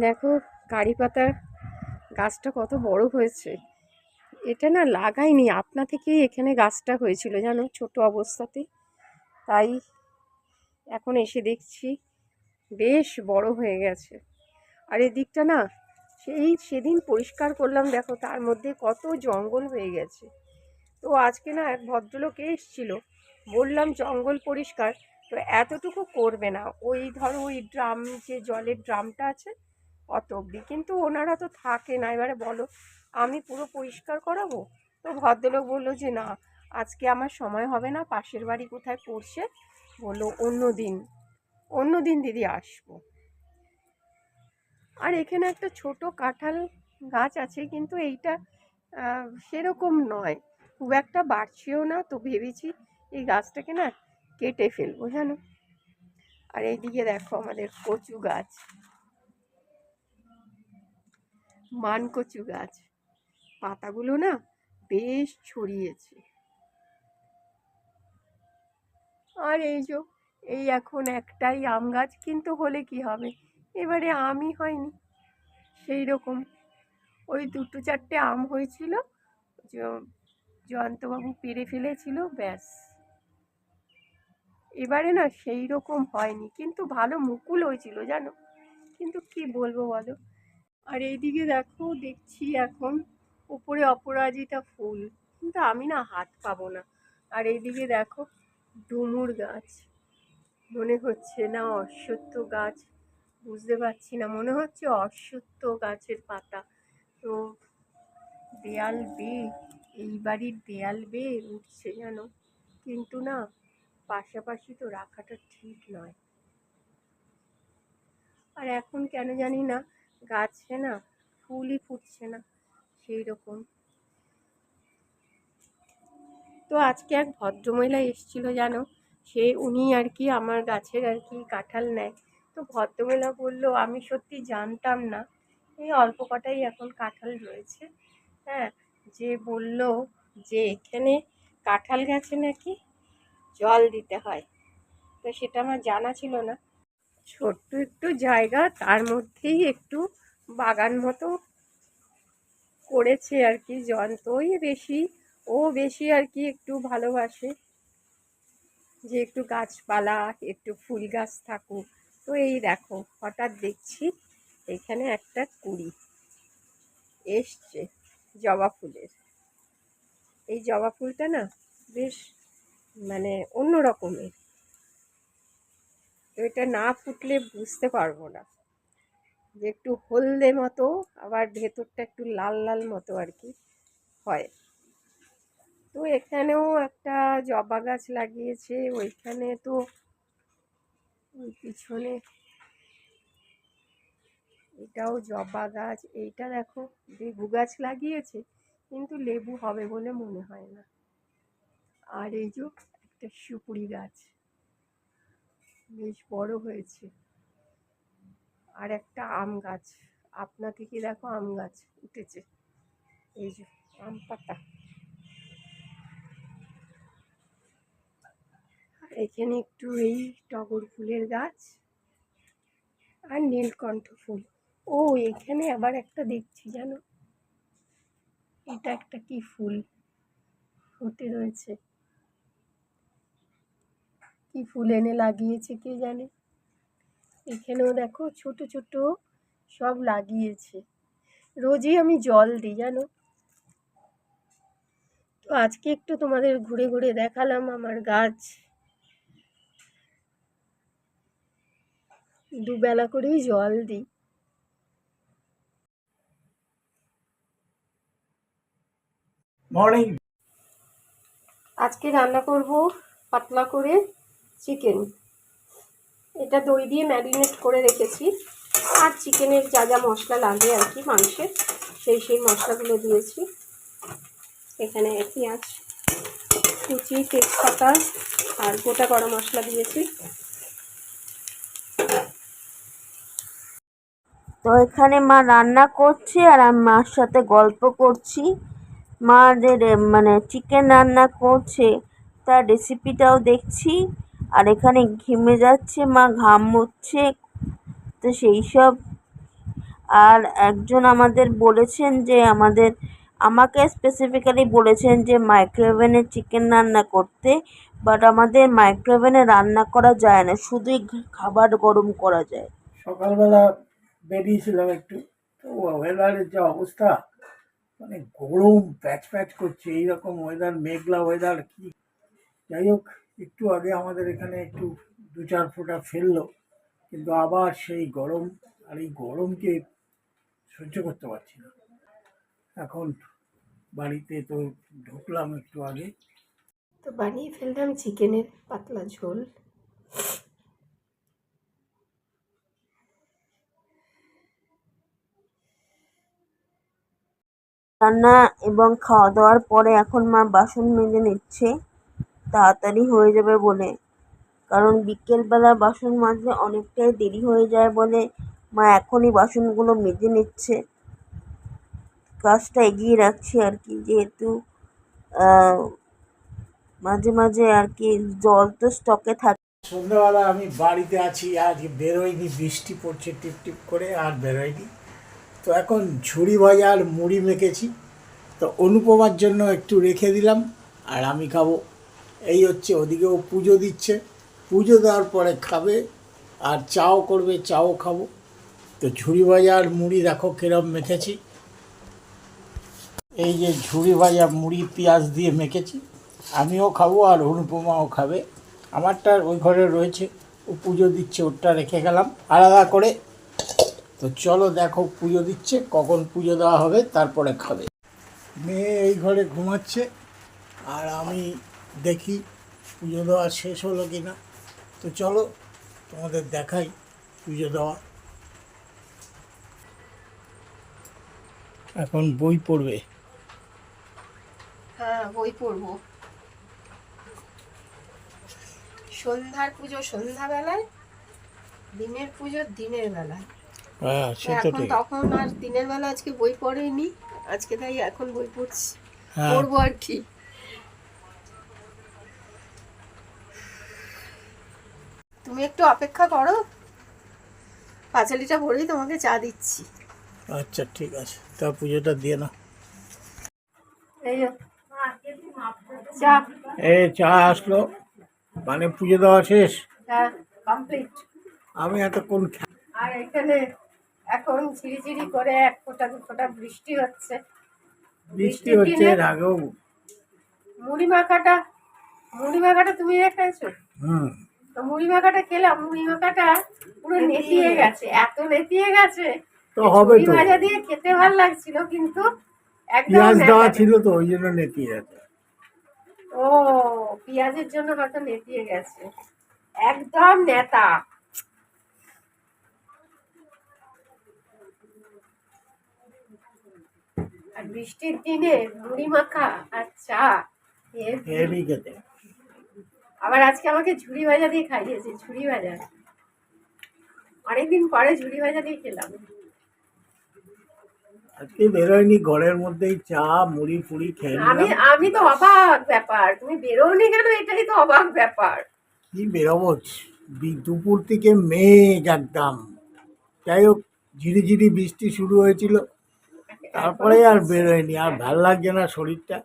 দেখো কারি পাতার গাছটা কত বড় হয়েছে। এটা না লাগাইনি, আপনা থেকেই এখানে গাছটা হয়েছিল, জানো? ছোট অবস্থাতে। তাই এখন এসে দেখছি বেশ বড় হয়ে গেছে। আর এদিকটা না, সেই সেদিন পরিষ্কার করলাম, দেখো তার মধ্যে কত জঙ্গল হয়ে গেছে। তো আজকে না এক ভদ্রলোক এসেছিল, বললাম জঙ্গল পরিষ্কার, তো এতটুকু করবে না। ওই ধরো ওই ড্রাম, যে জলের ড্রামটা আছে অত অবধি কিন্তু ওনারা তো থাকে না। এবারে বলো, আমি পুরো পরিষ্কার করাবো? তো ভদ্রলোক বলল যে, না, আজকে আমার সময় হবে না, পাশের বাড়ি কোথায় পড়ছে? বলল অন্য দিন অন্য দিন দিদি আসব। আর এখানে একটা ছোট কাঁঠাল গাছ আছে, কিন্তু এইটা সেরকম নয়। খুব একটা বাড়ছেও না, তো ভেবেছি এই গাছটাকে না কেটে ফেলব, জানো? আর এইদিকে দেখো আমাদের কচু গাছ। মান কচু গাছ। পাতাগুলো না বেশ ছড়িয়েছে। আর এই যে, এই এখন একটাই আম গাছ, কিন্তু হলে কি হবে? এবারে আমই হয়নি। সেই রকম। ওই দুটো চারটে আম হয়েছিল জয়ন্তবাবু পেরে ফেলেছিল, ব্যাস। এবারে না সেই রকম হয়নি, কিন্তু ভালো মুকুল হয়েছিল, জানো? কিন্তু কি বলব বলো? আর এইদিকে দেখো, দেখছি এখন উপরে অপরাজিতা ফুল। কিন্তু আমি না হাত পাবো না। আর এইদিকে দেখো, ডুমুর গাছ। মনে হচ্ছে না অশ্বত্থ গাছ। বুঝতে পারছি না, মনে হচ্ছে অশ্বত্থ গাছের পাতা। তো দেয়াল বেয়ে এই বাড়ির দেয়াল বেয়ে উঠছে যেন। কিন্তু না, পাশাপাশি তো রাখাটা ঠিক নয়। আর এখন কেন জানি না গাছে না ফুলই ফুটছে না, সেই রকম। তো আজকে এক ভদ্রমহিলা এসেছিল জানো? সে উনি আর কি আমার গাছের আর কি কাঁঠাল নেয়। তো ভদ্রমহিলা বলল, আমি সত্যি জানতাম না। এই অল্প কটাই এখন কাঁঠাল রয়েছে। হ্যাঁ যে বলল যে এখানে কাঁঠাল গাছে নাকি জল দিতে হয়। তো সেটা আমার জানা ছিল না। ছোট্ট একটু জায়গা, তার মধ্যেই একটু বাগান মতো করেছে আর কি যন্ত্রই বেশি। ও বেশি আর কি একটু ভালোবাসে যে একটু গাছপালা, একটু ফুল গাছ থাকুক। তো এই দেখো, হঠাৎ দেখছি এখানে একটা কুড়ি এসছে জবা ফুলের। এই জবা ফুলটা না বেশ মানে অন্য রকমের তো এটা না ফুটলে বুঝতে পারব না। যে একটু হলদে মতো, আবার ভেতরটা একটু লাল লাল মতো আর কি হয়। তো এখানেও একটা জবা গাছ লাগিয়েছে, ওইখানে তো ওই পিছনে এটাও জবা গাছ, এইটা দেখো, লেবু গাছ লাগিয়েছে, কিন্তু লেবু হবে বলে মনে হয় না। আর এই যে একটা সুপুরি গাছ। বেশ বড় হয়েছে। আর একটা আম গাছ। আপনা থেকে দেখো আম গাছ উঠেছে। এই যে আম পাতা। এখানে একটু এই টগর ফুলের গাছ আর নীলকণ্ঠ ফুল। ও, এখানে আবার একটা দেখছি জানো? এটা একটা কি ফুল? ফুটে রয়েছে। কি ফুল এনে লাগিয়েছে কে জানে? এখানেও দেখো ছোট ছোট সব লাগিয়েছে। রোজই আমি জল দিই জানো? তো আজকে একটু তোমাদের ঘুরে ঘুরে দেখালাম আমার গাছ। দুবেলা করেই জল দিই। মর্নিং আজকে রান্না করব পাতলা করে। চিকেন এটা দই দিয়ে ম্যারিনেট করে রেখেছি। আর চিকেনের যা যা মশলা লাগে আর কি, মাংসের, সেই সেই মশলাগুলো দিয়েছি। এখানে পেঁয়াজ, কুচি, তেজপাতা আর গোটা গরম মশলা দিয়েছি। তো এখানে মা রান্না করছে আর আমি মার সাথে গল্প করছি। মা যে মানে চিকেন রান্না করছে, তার রেসিপিটাও দেখছি। আর এখানে ঘেমে যাচ্ছে, মা ঘাম মুছছে তো সেই সব। আর একজন আমাদের বলেছেন যে আমাদের, আমাকে স্পেসিফিক্যালি বলেছেন যে মাইক্রোওভেনে চিকেন রান্না করতে বাট আমাদের মাইক্রোওভেনে রান্না করা যায় না, শুধুই খাবার গরম করা যায়। সকালবেলা বেরিয়েছিলাম একটু, তো ওয়েদারের যে অবস্থা মানে গরম প্যাচ প্যাচ করছে, এইরকম ওয়েদার মেঘলা ওয়েদার কি? যাই হোক একটু আগে আমাদের এখানে একটু দু চার ফোঁটা ফেলল কিন্তু আবার সেই গরম আর এই গরমকে সহ্য করতে পারছি না। এখন বাড়িতে তো ঢুকলাম একটু আগে। তো বানিয়ে ফেললাম চিকেনের পাতলা ঝোল। রান্না এবং খাওয়া দাওয়ার পরে এখন মা বাসন মেজে নিচ্ছে। তাড়াতাড়ি হয়ে যাবে বলে। কারণ বিকেলবেলা বাসন মাজলে অনেকটাই দেরি হয়ে যায় বলে মা এখনই বাসনগুলো মেজে নিচ্ছে। কাজটা এগিয়ে রাখছি আর কি, যেহেতু মাঝে মাঝে আর কি জল তো স্টকে থাকে সন্ধ্যাবেলা আমি বাড়িতে আছি, আজ বেরোয়নি, বৃষ্টি পড়ছে টিপ টিপ করে, আর বেরোয়নি। তো এখন ঝুড়ি ভাজা আর মুড়ি মেখেছি। তো অনুপমার জন্য একটু রেখে দিলাম, আর আমি খাব এই হচ্ছে ওদিকেও পুজো দিচ্ছে। পুজো দেওয়ার পরে খাবে, আর চাও করবে, চাও খাব। তো ঝুড়ি ভাজা আর মুড়ি দেখো কিরম মেখেছি। এই যে ঝুড়ি ভাজা মুড়ি পেঁয়াজ দিয়ে মেখেছি, আমিও খাব আর অনুপমাও খাবে। আমারটা ওই ঘরে রয়েছে, ও পুজো দিচ্ছে, ওরটা রেখে গেলাম, আলাদা করে। তো চলো দেখো পুজো দিচ্ছে, কখন পুজো দেওয়া হবে, তারপরে খাবে। মেয়ে এই ঘরে ঘুমাচ্ছে, আর আমি দেখি পুজো দেওয়া শেষ হলো কি না? তো চলো তোমাদের দেখাই পুজো দেওয়া। এখন বই পড়বে। হ্যাঁ বই পড়ব। সন্ধ্যার পুজো সন্ধ্যাবেলায় দিনের পুজো দিনের বেলায়। হ্যাঁ এখন তখন আর দিনের বেলা আজকে বই পড়েনি আজকে তাই এখন বই পড়ছি। হ্যাঁ। পড়ব আর কি। তুমি একটু অপেক্ষা করো। পাঁচালিটা ভরেই তোমাকে চা দিচ্ছি। আচ্ছা ঠিক আছে। তা পুজোটা দিয়ে না এই চা। এ চা আসলো। মানে পুজো দেওয়া শেষ? চা কমপ্লিট আমি এতক্ষণ খা- আর এখানে এখন ঝিরিঝিরি করে এক ফোঁটা দু ফোঁটা বৃষ্টি হচ্ছে। বৃষ্টি হচ্ছে এর আগেও। মুড়ি মাখাটা মুড়ি মাখাটা তুমি রেখেছো? হুম। তো মুড়ি মাখাটা খেলাম মুড়ি মাখাটা পুরো নেতিয়ে গেছে। এত নেতিয়ে গেছে তো হবে তো। ভাজা দিয়ে খেতে ভালো লাগছিল কিন্তু পেঁয়াজ দেওয়া ছিল। তো ওই জন্য নেতিয়ে যাচ্ছে ও পেঁয়াজের জন্য হয়তো নেতিয়ে গেছে। একদম নেতা আর বৃষ্টির দিনে মুড়ি মাখা আর চা। হেভি খেতে। আবার আজকে আমাকে ঝুড়ি ভাজা দিয়ে খাইয়েছে ঝুড়ি ভাজা। অনেকদিন পরে ঝুড়ি ভাজা দিয়ে খেলাম। আজকে বেরোয়নি ঘরের মধ্যেই চা মুড়ি ফুড়ি খেয়ে আমি আমি তো অবাক ব্যাপার তুমি বেরোনি কেন? এটাই তো অবাক ব্যাপার। কি বেরোবো? দুপুর থেকে মেঘ একদম। যাই হোক ঝিরিঝিরি বৃষ্টি শুরু হয়েছিল। তারপরে আর বেরোয়নি আর ভালো লাগছে না শরীরটা।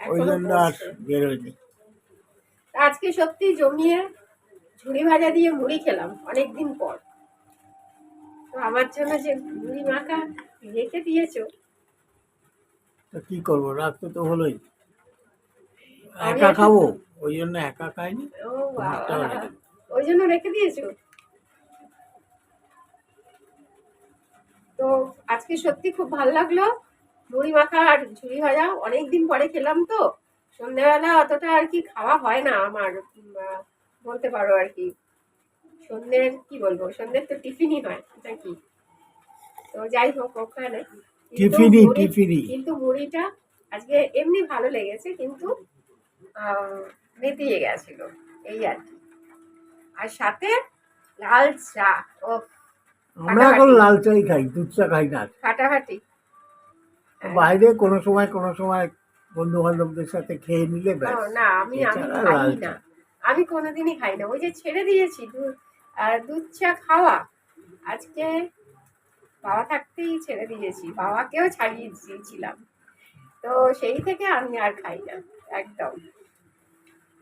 ওই জন্য আর বেরোয়নি। আজকে সত্যি জমিয়ে ঝুড়ি ভাজা দিয়ে মুড়ি খেলাম অনেকদিন পর। তো আমার জন্য যে মুড়ি মাখা রেখে দিয়েছ। তো কি করব? রাখতে তো হলোই। একা খাব? ওই জন্য একা খাইনি। ওই জন্য রেখে দিয়েছ? তো আজকে সত্যি খুব ভালো লাগল। মুড়ি মাখা আর ঝুড়ি ভাজা অনেকদিন পরে খেলাম তো। সন্ধ্যেবেলা অতটা আর কি খাওয়া হয় না আমার বলতে পারো আর কি। সন্ধ্যের কি বলব? সন্ধ্যের তো টিফিনই হয় নাকি তো যাই হোক ওখানে। টিফিনি টিফিনি কিন্তু মুড়িটা আজকে এমনি ভালো লেগেছে কিন্তু নেতিয়ে গেছিল এই আর কি। আর সাথে লাল চা ও আমরা এখন লাল চাই খাই দুধ চা খাই না। ফাটাফাটি। বাইরে কোনো সময় কোনো সময় বন্ধু বান্ধবদের সাথে খেয়ে নিলে না আমি আমি খাই না। আমি কোনোদিনই খাই না। ওই যে ছেড়ে দিয়েছি দুধ আর দুধ চা খাওয়া। আজকে বাবা থাকতেই ছেড়ে দিয়েছি। বাবাকেও ছাড়িয়ে দিয়েছিলাম। তো সেই থেকে আমি আর খাই না একদম।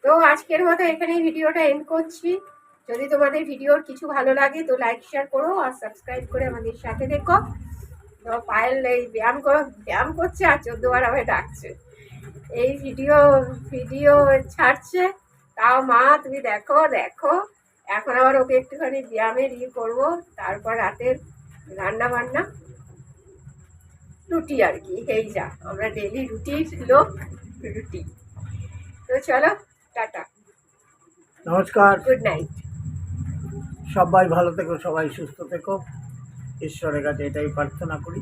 তো আজকের মতো এখানেই ভিডিওটা এন্ড করছি। যদি তোমাদের ভিডিওর কিছু ভালো লাগে তো লাইক শেয়ার করো আর সাবস্ক্রাইব করে আমাদের সাথে দেখো। তো পায়েল এই ব্যায়াম করো। ব্যায়াম করছে আর চোদ্দবার আমায় ডাকছে। এই ভিডিও ভিডিও ছাড়ছে। তাও মা তুমি দেখো দেখো। এখন আবার ওকে একটুখানি ব্যায়ামের ইয়ে করব। তারপর রাতের রান্না বান্না রুটি আর কি এই যা। আমরা ডেলি রুটির লোক রুটি। তো চলো টাটা। নমস্কার। গুড নাইট সবাই ভালো থেকো সবাই সুস্থ থেকো। ঈশ্বরের কাছে এটাই প্রার্থনা করি।